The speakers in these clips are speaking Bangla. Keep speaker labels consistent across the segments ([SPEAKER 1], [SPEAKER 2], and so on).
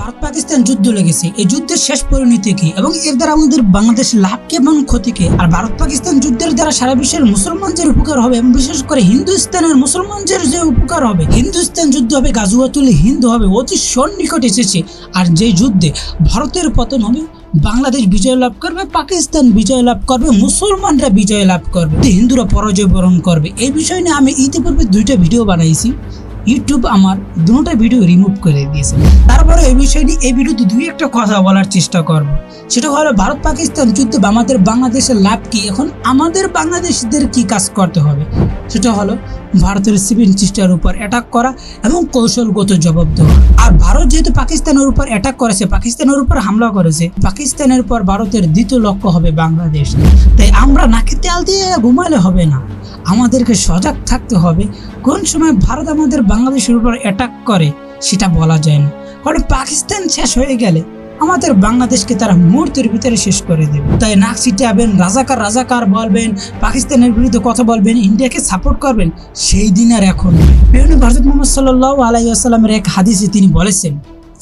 [SPEAKER 1] ভারত পাকিস্তান যুদ্ধ লেগেছে। এই যুদ্ধের শেষ পরিণতি কি? এবং এর দ্বারা আমাদের বাংলাদেশ লাভ কি এবং ক্ষতি কি? আর ভারত পাকিস্তান যুদ্ধের দ্বারা সারা বিশ্বের মুসলমানদের উপকার হবে এবং বিশেষ করে হিন্দুস্তানের মুসলমানদের যে উপকার হবে, হিন্দুস্তান যুদ্ধ হবে, গাজুয়াতুল হিন্দু হবে, অতি সন্নিকট এসেছে। আর যে যুদ্ধে ভারতের পতন হবে, বাংলাদেশ বিজয় লাভ করবে, পাকিস্তান বিজয় লাভ করবে, মুসলমানরা বিজয় লাভ করবে, হিন্দুরা পরাজয় বরণ করবে। এই বিষয় নিয়ে আমি ইতিপূর্বে দুইটা ভিডিও বানাইছি। ইউটিউব আমার দুটো ভিডিও রিমুভ করে দিয়েছে। তারপরে এই বিষয় নিয়ে এই ভিডিওতে দুই একটা কথা বলার চেষ্টা করব। সেটা হলো, ভারত পাকিস্তান যুদ্ধে আমাদের বাংলাদেশের লাভ কি? এখন আমাদের বাংলাদেশিদের কি কাজ করতে হবে? সেটা হলো, ভারতের সিভিল সিস্টেমের উপর অ্যাটাক করা এবং কৌশলগত জবাব দেওয়া। আর ভারত যেহেতু পাকিস্তানের উপর অ্যাটাক করেছে, পাকিস্তানের উপর হামলা করেছে, পাকিস্তানের পর ভারতের দ্বিতীয় লক্ষ্য হবে বাংলাদেশ। তাই আমরা নাকে তেল দিয়ে ঘুমালে হবে না। আমাদেরকে সজাগ থাকতে হবে। কোন সময় ভারত আমাদের বাংলাদেশের উপর অ্যাটাক করে, সেটা বলা যায় না। কারণ পাকিস্তান শেষ হয়ে গেলে আমাদের বাংলাদেশকে তারা মুহূর্তের ভিতরে শেষ করে দেবে। তাই নাক ছিটাবেন রাজাকার রাজাকার বলবেন, পাকিস্তানের বিরুদ্ধে কথা বলবেন, ইন্ডিয়াকে সাপোর্ট করবেন, সেই দিন আর এখন বিভিন্ন ভারত মোহাম্মদ সাল্লাহ আলাইসাল্লামের এক হাদিসে তিনি বলেছেন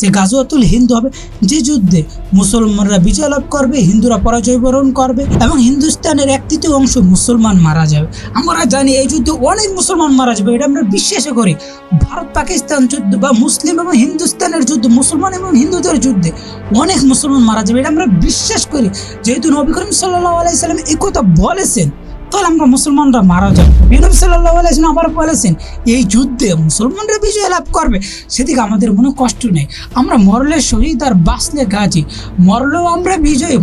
[SPEAKER 1] যে গাজুয়াতুল হিন্দু হবে, যে যুদ্ধে মুসলমানরা বিজয় লাভ করবে, হিন্দুরা পরাজয় বরণ করবে এবং হিন্দুস্তানের এক তৃতীয় অংশ মুসলমান মারা যাবে। আমরা জানি এই যুদ্ধে অনেক মুসলমান মারা যাবে, এটা আমরা বিশ্বাস করি। ভারত, পাকিস্তান যুদ্ধ বা মুসলিম এবং হিন্দুস্তানের যুদ্ধ, মুসলমান এবং হিন্দুদের যুদ্ধে অনেক মুসলমান মারা যাবে, এটা আমরা বিশ্বাস করি। যেহেতু নবী করিম সাল্লাহ আলাইসাল্লাম এই কথা বলেছেন তাহলে আমরা মুসলমানরা মারা যাব। বিনম সাল্লাহ আবার বলেছেন, এই যুদ্ধে মুসলমানরা বিজয় লাভ করবে। সেদিকে আমাদের মনে কষ্ট নেই। আমরা মরলে শহীদ আর বাঁচলে গাজী। মরলেও আমরা বিজয়।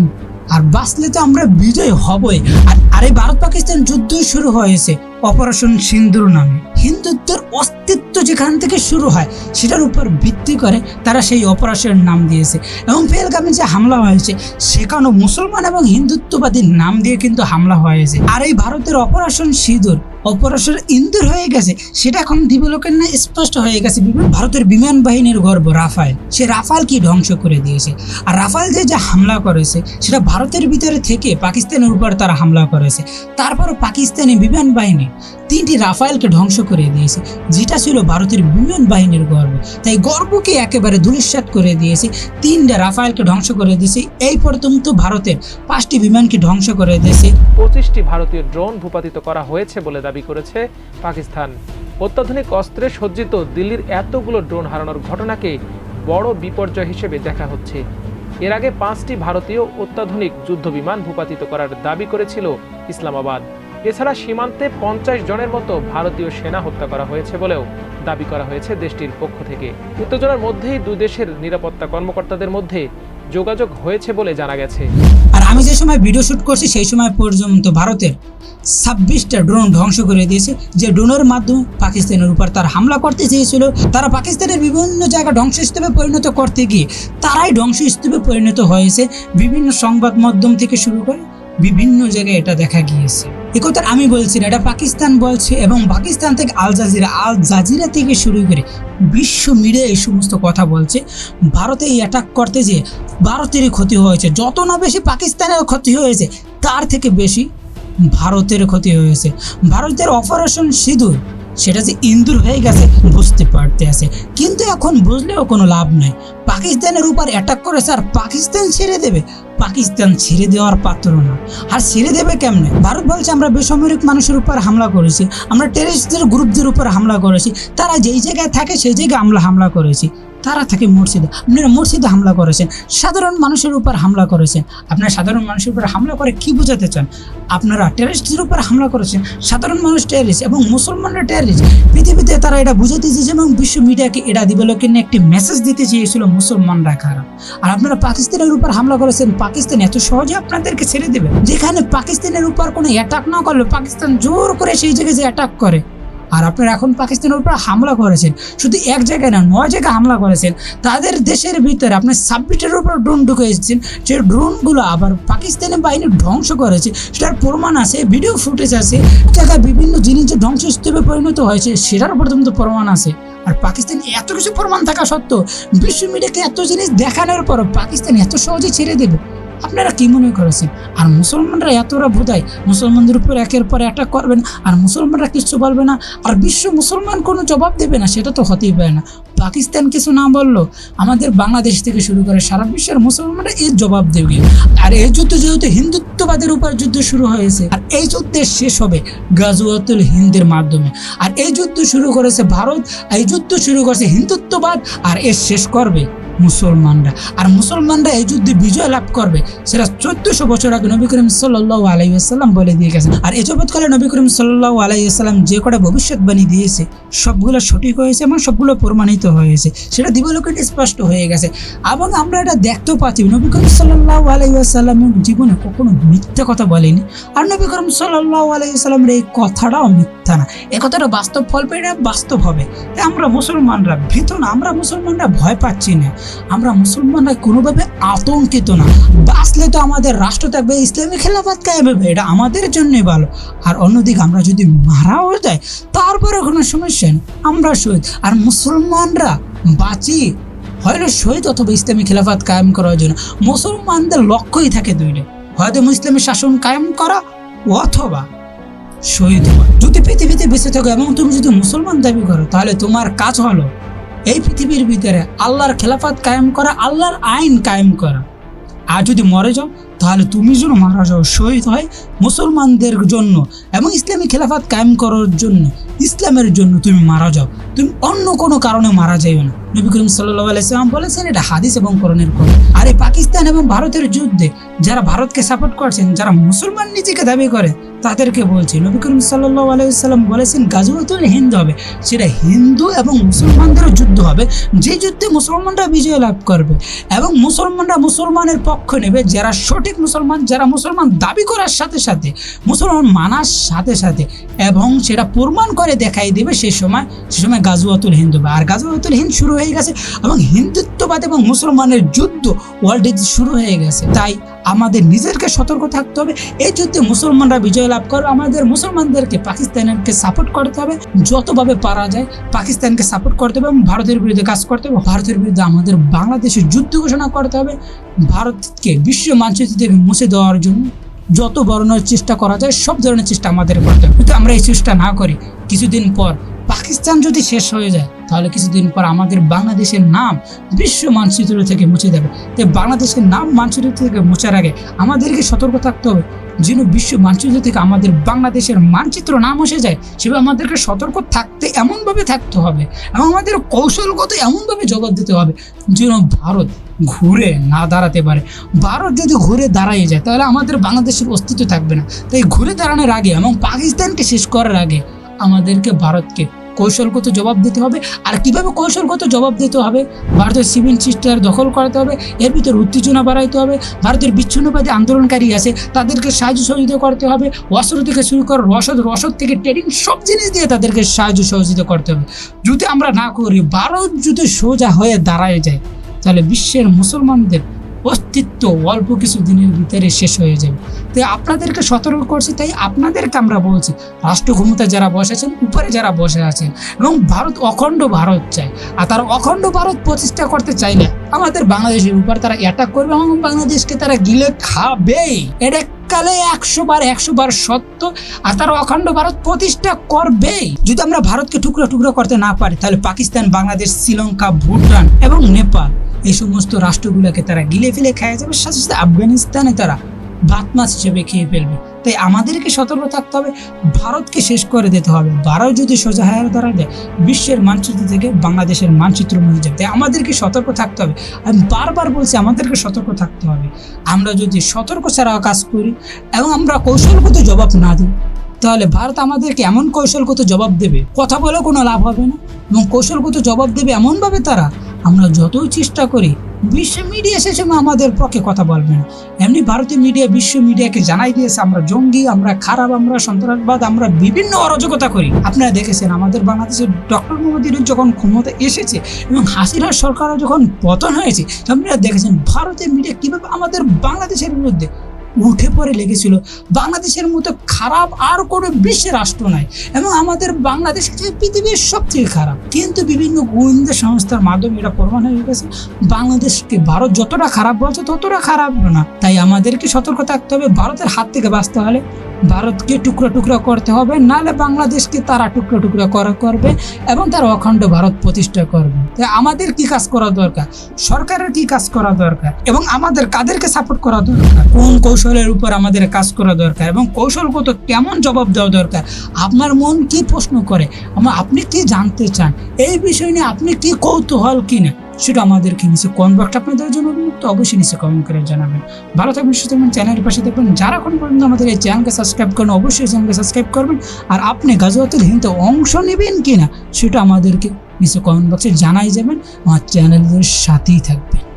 [SPEAKER 1] আর বাঁচলে তো আমরা বিজয় হবই। আর আরে ভারত পাকিস্তান যুদ্ধ শুরু হয়েছে অপারেশন সিন্দুর নামে। হিন্দুত্বের অস্তিত্ব যেখান থেকে শুরু হয়, সেটার উপর ভিত্তি করে তারা সেই অপারেশনের নাম দিয়েছে। এবং পেহেলগামে যে হামলা হয়েছে, সেখানেও মুসলমান এবং হিন্দুত্ববাদীর নাম দিয়ে কিন্তু হামলা হয়েছে। আর এই ভারতের অপারেশন সিঁদুর অপারেশন ইন্দুর হয়ে গেছে। সেটা এখন দিবলোকের না, স্পষ্ট হয়ে গেছে। ভারতের বিমান বাহিনীর গর্ব রাফায়েল সে রাফাল কি ধ্বংস করে দিয়েছে? আর রাফাল যে যে হামলা করেছে, সেটা ভারতের ভিতরে থেকে পাকিস্তানের উপর তারা হামলা করেছে। তারপর পাকিস্তানি বিমান বাহিনী তিনটি রাফায়েলকে ধ্বংস করে দিয়েছে, যেটা ছিল ভারতের বিমান বাহিনীর গর্ব। তাই গর্বকে একেবারে ধূলিসাৎ করে দিয়েছে, তিনটা রাফায়েলকে ধ্বংস করে দিয়েছে। এই পর্যন্ত ভারতের পাঁচটি বিমানকে ধ্বংস করে দিয়েছে।
[SPEAKER 2] পঁচিশটি ভারতীয় ড্রোন ভূপাতিত করা হয়েছে বলে দাবি করেছে পাকিস্তান। অত্যাধুনিক অস্ত্রে সজ্জিত দিল্লির এতগুলো ড্রোন হারানোর ঘটনাকে বড় বিপর্যয় হিসেবে দেখা হচ্ছে। এর আগে পাঁচটি ভারতীয় অত্যাধুনিক যুদ্ধবিমান ভূপাতিত করার দাবি করেছিল ইসলামাবাদ। এছাড়া সীমান্তে পঞ্চাশ জনের মতো ভারতীয় সেনা হত্যা করা হয়েছে বলেও দাবি করা হয়েছে দেশটির পক্ষ থেকে। উত্তেজনার মধ্যেই দুই দেশের নিরাপত্তা কর্মকর্তাদের মধ্যে যোগাযোগ হয়েছে বলে জানা গেছে।
[SPEAKER 1] আর আমি যে সময় ভিডিও শুট করছি, সেই সময় পর্যন্ত ভারতের ছাব্বিশটা ড্রোন ধ্বংস করে দিয়েছে। যে ড্রোনের মাধ্যমে পাকিস্তানের উপর তার হামলা করতে চেয়েছিল, তারা পাকিস্তানের বিভিন্ন জায়গা ধ্বংসস্তূপে পরিণত করতে গিয়ে তারাই ধ্বংসস্তূপে পরিণত হয়েছে। বিভিন্ন সংবাদ মাধ্যম থেকে শুরু করে বিভিন্ন জায়গায় এটা দেখা গিয়েছে। একথা আমি বলছি না, এটা পাকিস্তান বলছে এবং পাকিস্তান থেকে আল জাজিরা আল জাজিরা থেকে শুরু করে বিশ্ব মিডিয়া এই সমস্ত কথা বলছে। ভারতে এই অ্যাটাক করতে যে ভারতেরই ক্ষতি হয়েছে, যত না বেশি পাকিস্তানের ক্ষতি হয়েছে, তার থেকে বেশি ভারতের ক্ষতি হয়েছে। ভারতের অপারেশন সিঁদুর, সেটা যে ইন্দুর হয়ে গেছে, বুঝতে পারতে আছে। কিন্তু এখন বুঝলেও কোনো লাভ নাই। পাকিস্তানের উপর অ্যাটাক করেছে আর পাকিস্তান ছেড়ে দেবে। পাকিস্তান ছেড়ে দেওয়ার পাত্র না। আর ছেড়ে দেবে কেমনে? ভারত বলছে, আমরা বেসামরিক মানুষের উপর হামলা করেছি, আমরা টেরিস্টদের গ্রুপদের উপর হামলা করেছি। তারা যেই জায়গায় থাকে, সেই জায়গায় আমরা হামলা করেছি। তারা থাকে মুর্শিদা। আপনারা মুর্শিদা হামলা করেছেন। সাধারণ মানুষের উপর হামলা করেছেন। আপনারা সাধারণ মানুষের উপর হামলা করে কি বোঝাতে চান? আপনারা টেরিস্টদের উপর হামলা করেছেন। সাধারণ মানুষ টেরিস্ট এবং মুসলমানরা টেরিস্ট পৃথিবীতে তারা এটা বুঝাতে চেয়েছে এবং বিশ্ব মিডিয়াকে এটা দিবলোকে নিয়ে একটি মেসেজ দিতে চেয়েছিল মুসলমানরা খারাপ আর আপনারা পাকিস্তানের উপর হামলা করেছেন পাকিস্তান এত সহজে আপনাদেরকে ছেড়ে দেবে? যেখানে পাকিস্তানের উপর কোনো অ্যাটাক না করলে পাকিস্তান জোর করে সেই জায়গায় যে অ্যাটাক করে। আর আপনারা এখন পাকিস্তানের উপর হামলা করেছেন। শুধু এক জায়গায় না, নয় জায়গায় হামলা করেছেন। তাদের দেশের ভিতরে আপনার সাবমিটের উপর ড্রোন ঢুকে এসেছেন। যে ড্রোনগুলো আবার পাকিস্তানি বাহিনী ধ্বংস করেছে, সেটার প্রমাণ আছে ভিডিও ফুটেজ আছে। জায়গায় বিভিন্ন জিনিস যে ধ্বংসস্তূপে পরিণত হয়েছে, সেটার উপর পর্যন্ত প্রমাণ আছে। আর পাকিস্তান এত কিছু প্রমাণ থাকা সত্ত্বেও, বিশ্ব মিডিয়াকে এত জিনিস দেখানোর পর পাকিস্তান এত সহজে ছেড়ে দেবে। আপনারা কি মনে করেছেন? আর মুসলমানরা এতটা বোধায়, মুসলমানদের উপর একের পর অ্যাটাক করবেন আর মুসলমানরা কিচ্ছু বলবে না, আর বিশ্ব মুসলমান কোনো জবাব দেবে না, সেটা তো হতেই পারে না। পাকিস্তান কিছু না বলল, আমাদের বাংলাদেশ থেকে শুরু করে সারা বিশ্বের মুসলমানরা এর জবাব দেবে। আর এই যুদ্ধ যেহেতু হিন্দুত্ববাদের উপর যুদ্ধ শুরু হয়েছে, আর এই যুদ্ধের শেষ হবে গাজুয়াতুল হিন্দের মাধ্যমে। আর এই যুদ্ধ শুরু করেছে ভারত এই যুদ্ধ শুরু করেছে হিন্দুত্ববাদ, আর এর শেষ করবে মুসলমানরা। আর মুসলমানরা এই যুদ্ধে বিজয় লাভ করবে, সেটা চোদ্দশো বছর আগে নবী করিম সাল্লাহ আলাইসাল্লাম বলে দিয়ে গেছেন। আর এই জগৎকালে নবী করিম সাল্লাহ আলাইসাল্লাম যে কটা ভবিষ্যৎবাণী দিয়েছে, সবগুলো সঠিক হয়েছে এবং সবগুলো প্রমাণিত হয়েছে। সেটা দিবলোকে স্পষ্ট হয়ে গেছে। এবং আমরা এটা দেখতেও পাচ্ছি, নবী করিম সাল্লাহ আলাইসাল্লামের জীবনে কখনো মিথ্যা কথা বলেনি। আর নবী করিম সাল্লাহ আলাইসাল্লামের এই কথাটাও মিথ্যা না। এ কথাটা বাস্তব ফল পেয়ে এটা বাস্তব হবে। তাই আমরা মুসলমানরা, ভীত না, আমরা মুসলমানরা ভয় পাচ্ছি না। আমরা মুসলমানরা কোনোভাবে আতঙ্কিত না। বাঁচলে তো আমাদের রাষ্ট্র থাকবে, ইসলামী খেলাফত কায়েম হবে, এটা আমাদের জন্যই ভালো। আর অন্যদিকে আমরা যদি মারাও যাই তারপরে কোনো সমস্যা নেই, আমরা শহীদ। আর মুসলমানরা বাঁচি। হয়তো শহীদ অথবা ইসলামী খেলাফাত কায়েম করার জন্য। মুসলমানদের লক্ষ্যই থাকে দুইটা। হয়তো ইসলামী শাসন কায়েম করা অথবা শহীদ হওয়া। যদি পৃথিবীতে বেঁচে থাকো এবং তুমি যদি মুসলমান দাবি করো, তাহলে তোমার কাজ হলো এই পৃথিবীর ভিতরে আল্লাহর খেলাফাত কায়েম করা, আল্লাহর আইন কায়েম করা। আর যদি মরে যাও, তাহলে তুমি যেন মারা যাও, শহীদ হয় মুসলমানদের জন্য এবং ইসলামী খেলাফাত কায়েম করার জন্য। ইসলামের জন্য তুমি মারা যাও। তুমি অন্য কোনো কারণে মারা যাইও না। নবী করিম সাল্লাহ বলেছেন, এটা হাদিস এবং করণের কথা আর এই পাকিস্তান এবং ভারতের যুদ্ধে যারা ভারতকে সাপোর্ট করছেন, যারা মুসলমান নিজেকে দাবি করে তাদেরকে বলছি, নবী করিম সাল্লাহ আলাইসাল্লাম বলেছেন গাজুয়াতুল হিন্দ হবে, সেটা হিন্দু এবং মুসলমানদেরও যুদ্ধ হবে, যে যুদ্ধে মুসলমানরা বিজয় লাভ করবে এবং মুসলমানরা মুসলমানের পক্ষ নেবে, যারা সঠিক মুসলমান, যারা মুসলমান দাবি করার সাথে সাথে, মুসলমান মানার সাথে সাথে, এবং সেটা প্রমাণ করে দেখাই দেবে সেই সময়, সে সময় গাজুয়াতুল হিন্দ হবে। আর গাজুয়াতুল হিন্দ শুরু হয়ে গেছে এবং হিন্দুত্ববাদ এবং মুসলমানের যুদ্ধ ওয়ার্ল্ডে শুরু হয়ে গেছে। তাই আমাদের নিজেদেরকে সতর্ক থাকতে হবে। এই যুদ্ধে মুসলমানরা বিজয় লাভ করবে। আমাদের মুসলমানদেরকে পাকিস্তানকে সাপোর্ট করতে হবে। যতভাবে পারা যায় পাকিস্তানকে সাপোর্ট করতে হবে এবং ভারতের বিরুদ্ধে কাজ করতে হবে। ভারতের বিরুদ্ধে আমাদের বাংলাদেশের যুদ্ধ ঘোষণা করতে হবে। ভারতকে বিশ্ব মানচিত্র থেকে মুছে দেওয়ার জন্য যত বড়নের চেষ্টা করা যায়, সব ধরনের চেষ্টা আমাদের করতে হবে। কিন্তু আমরা এই চেষ্টা না করি। কিছুদিন পর পাকিস্তান যদি শেষ হয়ে যায় তাহলে কিছুদিন পর আমাদের বাংলাদেশের নাম বিশ্ব মানচিত্র থেকে মুছে দেবে। তাই বাংলাদেশের নাম মানচিত্র থেকে মোছার আগে আমাদেরকে সতর্ক থাকতে হবে যেন বিশ্ব মানচিত্র থেকে আমাদের বাংলাদেশের মানচিত্র না মুছে যায়। সেভাবে আমাদেরকে সতর্ক থাকতে এমনভাবে থাকতে হবে এবং আমাদের কৌশলগত এমনভাবে জবাব দিতে হবে যেন ভারত ঘুরে না দাঁড়াতে পারে। ভারত যদি ঘুরে দাঁড়াই যায়, তাহলে আমাদের বাংলাদেশের অস্তিত্ব থাকবে না। তাই ঘুরে দাঁড়ানোর আগে এবং পাকিস্তানকে শেষ করার আগে আমাদেরকে ভারতকে কৌশলগত জবাব দিতে হবে। আর কীভাবে কৌশলগত জবাব দিতে হবে? ভারতের সিভিল সিস্টার দখল করাতে হবে, এর ভিতরে উত্তেজনা বাড়াইতে হবে, ভারতের বিচ্ছিন্নবাদী আন্দোলনকারী আছে, তাদেরকে সাহায্য সহযোগিতা করতে হবে, অস্ত্র থেকে শুরু করে রসদ রসদ থেকে ট্রেডিং সব জিনিস দিয়ে তাদেরকে সাহায্য সহযোগিতা করতে হবে। যদি আমরা না করি, ভারত যদি সোজা হয়ে দাঁড়ায় যায়, তাহলে বিশ্বের মুসলমানদের অস্তিত্ব অল্প কিছু দিনের ভিতরে শেষ হয়ে যাবে। তাই আপনাদেরকে সতর্ক করছি, তাই আপনাদেরকে আমরা বলছি রাষ্ট্র ক্ষমতা যারা বসেছেন উপরে যারা বসে আছেন, এবং ভারত অখণ্ড ভারত চায় আর তারা অখণ্ড ভারত প্রতিষ্ঠা করতে চাইলে আমাদের বাংলাদেশের উপর তারা অ্যাটাক করবে, এবং বাংলাদেশকে তারা গিলে খাবেই। এটা কালে একশো বার একশো বার সত্য আর তারা অখণ্ড ভারত প্রতিষ্ঠা করবেই যদি আমরা ভারতকে টুকরো টুকরো করতে না পারি, তাহলে পাকিস্তান, বাংলাদেশ, শ্রীলঙ্কা, ভুটান এবং নেপাল এই সমস্ত রাষ্ট্রগুলোকে তারা গিলে ফেলে খেয়ে যাবে। সাথে সাথে আফগানিস্তানে তারা ভাত মাছ হিসেবে খেয়ে ফেলবে। তাই আমাদেরকে সতর্ক থাকতে হবে, ভারতকে শেষ করে দিতে হবে। ভারত যদি সোজা হায়ার দ্বারা দেয় বিশ্বের মানচিত্র থেকে বাংলাদেশের মানচিত্র মধ্যে যাবে। তাই আমাদেরকে সতর্ক থাকতে হবে। আমি বারবার বলছি, আমাদেরকে সতর্ক থাকতে হবে। আমরা যদি সতর্ক ছাড়া কাজ করি এবং আমরা কৌশলগত জবাব না দিই, তাহলে ভারত আমাদেরকে এমন কৌশলগত জবাব দেবে, কথা বলেও কোনো লাভ হবে না। এবং কৌশলগত জবাব দেবে এমনভাবে তারা, আমরা যতই চেষ্টা করি বিশ্ব মিডিয়া সে সময় আমাদের পক্ষে কথা বলবে না। এমনি ভারতীয় মিডিয়া, বিশ্ব মিডিয়াকে জানাই দিয়েছে, আমরা জঙ্গি, আমরা খারাপ, আমরা সন্ত্রাসবাদ, আমরা বিভিন্ন অরাজকতা করি। আপনারা দেখেছেন, আমাদের বাংলাদেশের ডক্টর মোহাম্মদ যখন ক্ষমতা এসেছে এবং হাসিনার সরকারও যখন পতন হয়েছে আপনারা দেখেছেন, ভারতের মিডিয়া কীভাবে আমাদের বাংলাদেশের বিরুদ্ধে উঠে পড়ে লেগেছিল। বাংলাদেশের মতো খারাপ আর কোনো বিশ্বে রাষ্ট্র নাই এবং আমাদের বাংলাদেশ পৃথিবীর সবচেয়ে খারাপ। কিন্তু বিভিন্ন গোয়েন্দা সংস্থার মাধ্যমে এটা প্রমাণ হয়ে গেছে, বাংলাদেশকে ভারত যতটা খারাপ বলছে ততটা খারাপ না। তাই আমাদেরকে সতর্ক থাকতে হবে, ভারতের হাত থেকে বাঁচতে হলে ভারতকে টুকরো টুকরো করতে হবে নাহলে বাংলাদেশকে তারা টুকরো টুকরো করা করবে এবং তারা অখণ্ড ভারত প্রতিষ্ঠা করবে। তাই আমাদের কি কাজ করা দরকার? সরকারের কি কাজ করা দরকার? এবং আমাদের কাদেরকে সাপোর্ট করা দরকার? কোন কৌশলের উপর আমাদের কাজ করা দরকার? এবং কৌশলগত কেমন জবাব দেওয়া দরকার? আপনার মন কি প্রশ্ন করে? আপনি কি জানতে চান? এই বিষয় নিয়ে আপনি কি কৌতূহল কিনা? সেটা আমাদেরকে নিচে কমেন্ট বক্সটা আপনাদের জন্য উন্মুক্ত অবশ্যই নিচে কমেন্ট করে জানাবেন। ভালো থাকবেন, সুস্থ থাকবেন চ্যানেলের পাশে দেখবেন। যারা এখন পর্যন্ত আমাদের এই চ্যানেলকে সাবস্ক্রাইব করেন, অবশ্যই চ্যানেলকে সাবস্ক্রাইব করবেন। আর আপনি গাজুয়াতুল হিন্দে অংশ নেবেন কি না সেটা আমাদেরকে নিচে কমেন্ট বক্সে জানাই যাবেন। আমার চ্যানেলের সাথেই থাকবেন।